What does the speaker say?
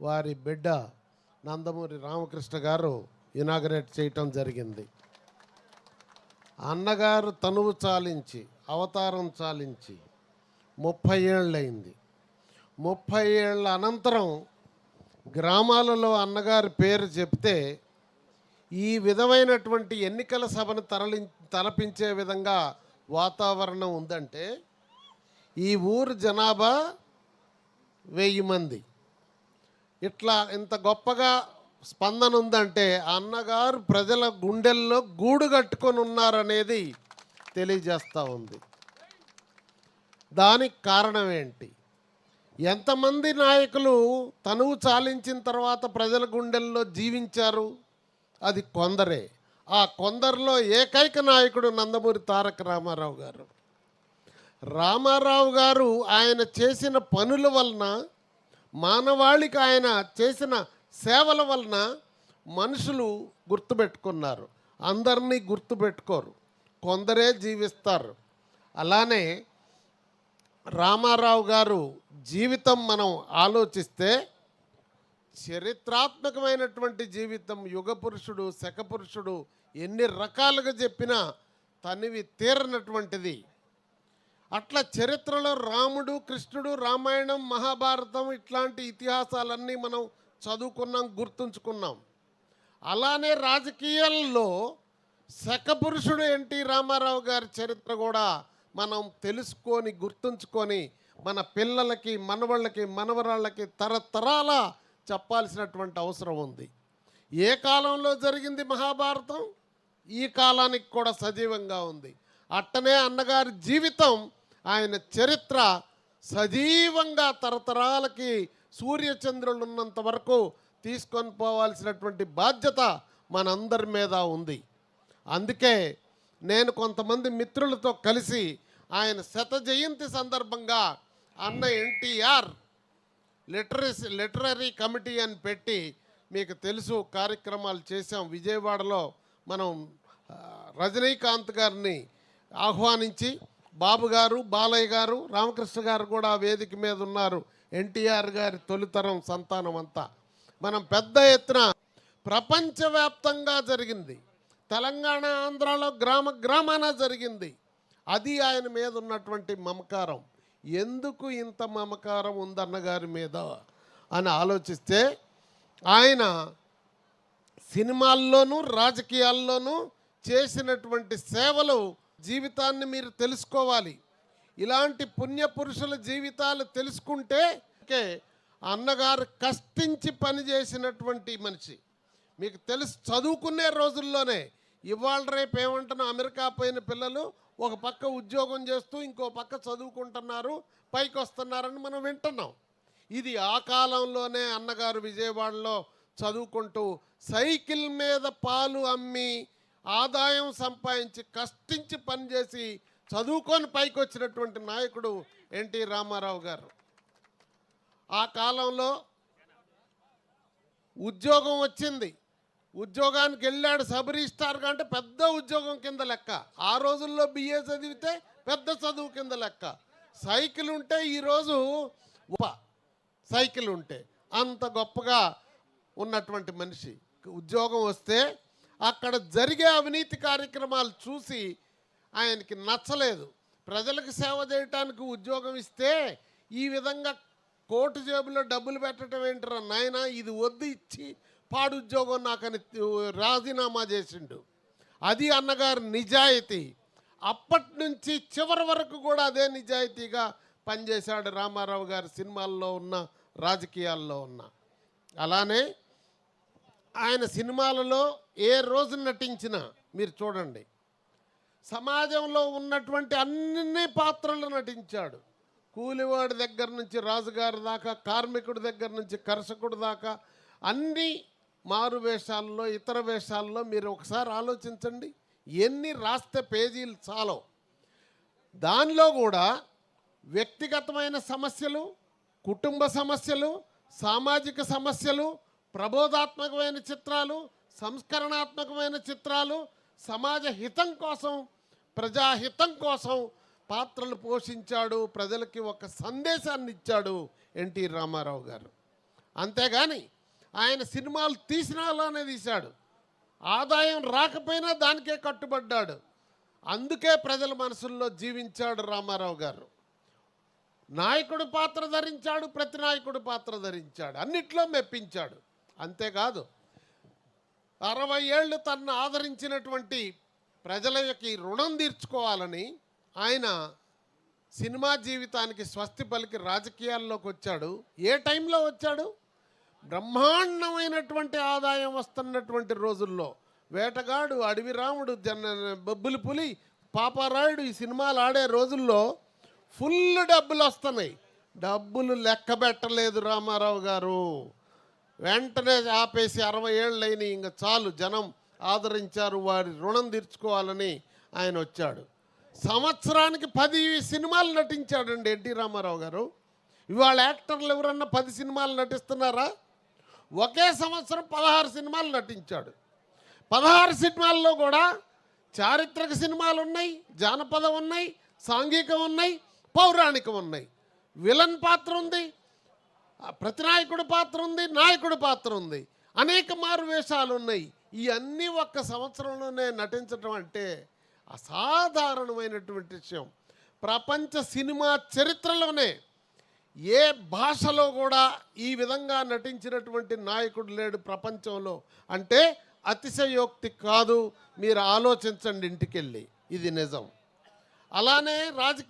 వారి బిడ్డ నందమూరి రామకృష్ణ గారు ఇనాగరేట్ చేయటం జరిగింది. అన్నగారు తనువు చాలించి అవతారం చాలించి ముప్పై ఏళ్ళయింది. ముప్పై ఏళ్ళ అనంతరం గ్రామాలలో అన్నగారి పేరు చెప్తే ఈ విధమైనటువంటి ఎన్నికల సభను తరలి తలపించే విధంగా వాతావరణం ఉందంటే ఈ ఊరు జనాభా వెయ్యి మంది. ఇట్లా ఇంత గొప్పగా స్పందన ఉందంటే అన్నగారు ప్రజల గుండెల్లో గూడు కట్టుకొని ఉన్నారనేది తెలియజేస్తూ ఉంది. దానికి కారణం ఏంటి ఎంతమంది నాయకులు తనువు చాలించిన తర్వాత ప్రజల గుండెల్లో జీవించారు? అది కొందరే. ఆ కొందరిలో ఏకైక నాయకుడు నందమూరి తారక రామారావు గారు. రామారావు గారు ఆయన చేసిన పనుల వలన మానవాళికి ఆయన చేసిన సేవల వలన మనుషులు గుర్తుపెట్టుకున్నారు. అందరినీ గుర్తుపెట్టుకోరు. కొందరే జీవిస్తారు. అలానే రామారావు గారు జీవితం మనం ఆలోచిస్తే చరిత్రాత్మకమైనటువంటి జీవితం యుగ పురుషుడు పురుషుడు ఎన్ని రకాలుగా చెప్పినా తనివి తీరనటువంటిది. అట్లా చరిత్రలో రాముడు కృష్ణుడు రామాయణం మహాభారతం ఇట్లాంటి ఇతిహాసాలన్నీ మనం చదువుకున్నాం గుర్తుంచుకున్నాం. అలానే రాజకీయాల్లో శకపురుషుడు ఎన్టీ రామారావు గారి చరిత్ర కూడా మనం తెలుసుకొని గుర్తుంచుకొని మన పిల్లలకి మనవళ్ళకి మనవరాళ్ళకి తరతరాల చెప్పాల్సినటువంటి అవసరం ఉంది. ఏ కాలంలో జరిగింది మహాభారతం? ఈ కాలానికి కూడా సజీవంగా ఉంది. అట్టనే అన్నగారి జీవితం ఆయన చరిత్ర సజీవంగా తరతరాలకి సూర్యచంద్రులు ఉన్నంత వరకు తీసుకొని పోవాల్సినటువంటి బాధ్యత మనందరి మీద ఉంది. అందుకే నేను కొంతమంది మిత్రులతో కలిసి ఆయన శత జయంతి సందర్భంగా అన్న ఎన్టీఆర్ లిటరసీ లిటరరీ కమిటీ అని పెట్టి మీకు తెలుసు కార్యక్రమాలు చేశాం. విజయవాడలో మనం రజనీకాంత్ గారిని ఆహ్వానించి బాబు గారు బాలయ్య గారు రామకృష్ణ గారు కూడా వేదిక మీద ఉన్నారు. ఎన్టీఆర్ గారి తొలితరం సంతానం అంతా. మనం పెద్ద ఎత్తున ప్రపంచవ్యాప్తంగా జరిగింది. తెలంగాణ ఆంధ్రాలో గ్రామ గ్రామాన జరిగింది. అది ఆయన మీద ఉన్నటువంటి మమకారం. ఎందుకు ఇంత మమకారం ఉందన్న గారి మీద అని ఆలోచిస్తే ఆయన సినిమాల్లోనూ రాజకీయాల్లోనూ చేసినటువంటి సేవలు జీవితాన్ని మీరు తెలుసుకోవాలి. ఇలాంటి పుణ్యపురుషుల జీవితాలు తెలుసుకుంటే ఓకే, అన్నగారు కష్టించి పనిచేసినటువంటి మనిషి. మీకు తెలుసు చదువుకునే రోజుల్లోనే ఇవాళ రేపు ఏమంటున్నా అమెరికా పోయిన పిల్లలు ఒక పక్క ఉద్యోగం చేస్తూ ఇంకో పక్క చదువుకుంటున్నారు పైకి వస్తున్నారని మనం వింటున్నాం. ఇది ఆ కాలంలోనే అన్నగారు విజయవాడలో చదువుకుంటూ సైకిల్ మీద పాలు అమ్మి ఆదాయం సంపాదించి కష్టించి పనిచేసి చదువుకొని పైకి వచ్చినటువంటి నాయకుడు ఎన్టీ రామారావు గారు. ఆ కాలంలో ఉద్యోగం వచ్చింది. ఉద్యోగానికి వెళ్ళాడు సబ్ రిజిస్టార్గా అంటే పెద్ద ఉద్యోగం కింద లెక్క. ఆ రోజుల్లో బిఏ చదివితే పెద్ద చదువు కింద లెక్క. సైకిల్ ఉంటే ఈరోజు ఉప సైకిల్ ఉంటే అంత గొప్పగా ఉన్నటువంటి మనిషి. ఉద్యోగం వస్తే అక్కడ జరిగే అవినీతి కార్యక్రమాలు చూసి ఆయనకి నచ్చలేదు. ప్రజలకు సేవ చేయటానికి ఉద్యోగం ఇస్తే ఈ విధంగా కోటు జేబులో డబ్బులు పెట్టడం ఏంటరా నాయన? ఇది వద్దు ఇచ్చి పాడు ఉద్యోగం నాకని రాజీనామా చేసిండు. అది అన్నగారు నిజాయితీ. అప్పటి నుంచి చివరి వరకు కూడా అదే నిజాయితీగా పనిచేశాడు రామారావు గారి సినిమాల్లో ఉన్న రాజకీయాల్లో ఉన్న. అలానే ఆయన సినిమాలలో ఏ రోజు నటించినా మీరు చూడండి సమాజంలో ఉన్నటువంటి అన్ని పాత్రలు నటించాడు. కూలివాడి దగ్గర నుంచి రాజుగారి దాకా కార్మికుడి దగ్గర నుంచి కర్షకుడి దాకా అన్ని మారు వేషాల్లో ఇతర వేషాల్లో మీరు ఒకసారి ఆలోచించండి ఎన్ని రాస్తే పేజీలు చాలవు దానిలో కూడా వ్యక్తిగతమైన సమస్యలు కుటుంబ సమస్యలు సామాజిక సమస్యలు ప్రబోధాత్మకమైన చిత్రాలు సంస్కరణాత్మకమైన చిత్రాలు సమాజ హితం కోసం ప్రజాహితం కోసం పాత్రలు పోషించాడు ప్రజలకి ఒక సందేశాన్ని ఇచ్చాడు ఎన్టీ రామారావు గారు. అంతేగాని ఆయన సినిమాలు తీసినా అలానే తీశాడు. ఆదాయం రాకపోయినా దానికే కట్టుబడ్డాడు. అందుకే ప్రజల మనసుల్లో జీవించాడు రామారావు గారు. నాయకుడు పాత్ర ధరించాడు ప్రతి నాయకుడు పాత్ర ధరించాడు. అన్నిట్లో మెప్పించాడు. అంతేకాదు అరవై ఏళ్ళు తన్ను ఆదరించినటువంటి ప్రజల యొక్క రుణం తీర్చుకోవాలని ఆయన సినిమా జీవితానికి స్వస్తి పలికి రాజకీయాల్లోకి వచ్చాడు. ఏ టైంలో వచ్చాడు? బ్రహ్మాండమైనటువంటి ఆదాయం వస్తున్నటువంటి రోజుల్లో వేటగాడు అడవి రాముడు జన బొబ్బులు పులి పాపారాయుడు ఈ సినిమాలు ఆడే రోజుల్లో ఫుల్ డబ్బులు వస్తున్నాయి. డబ్బులు లెక్క పెట్టలేదు రామారావు గారు. వెంటనే ఆపేసి అరవై ఏళ్ళైన ఇంక చాలు జనం ఆదరించారు వారి రుణం తీర్చుకోవాలని ఆయన వచ్చాడు. సంవత్సరానికి పది సినిమాలు నటించాడండి ఎన్టీ రామారావు గారు. ఇవాళ యాక్టర్లు ఎవరన్నా పది సినిమాలు నటిస్తున్నారా? ఒకే సంవత్సరం పదహారు సినిమాలు నటించాడు. పదహారు సినిమాల్లో కూడా చారిత్రక సినిమాలు ఉన్నాయి జానపదం ఉన్నాయి సాంఘికం ఉన్నాయి పౌరాణికం ఉన్నాయి. విలన్ పాత్ర ఉంది ఆ ప్రతి పాత్ర ఉంది నాయకుడి పాత్ర ఉంది. అనేక మారు వేషాలు ఉన్నాయి ఇవన్నీ ఒక్క సంవత్సరంలోనే నటించడం అంటే అసాధారణమైనటువంటి విషయం. ప్రపంచ సినిమా చరిత్రలోనే ఏ భాషలో కూడా ఈ విధంగా నటించినటువంటి నాయకుడు లేడు ప్రపంచంలో. అంటే అతిశయోక్తి కాదు. మీరు ఆలోచించండి ఇంటికెళ్ళి. ఇది నిజం. అలానే రాజకీయ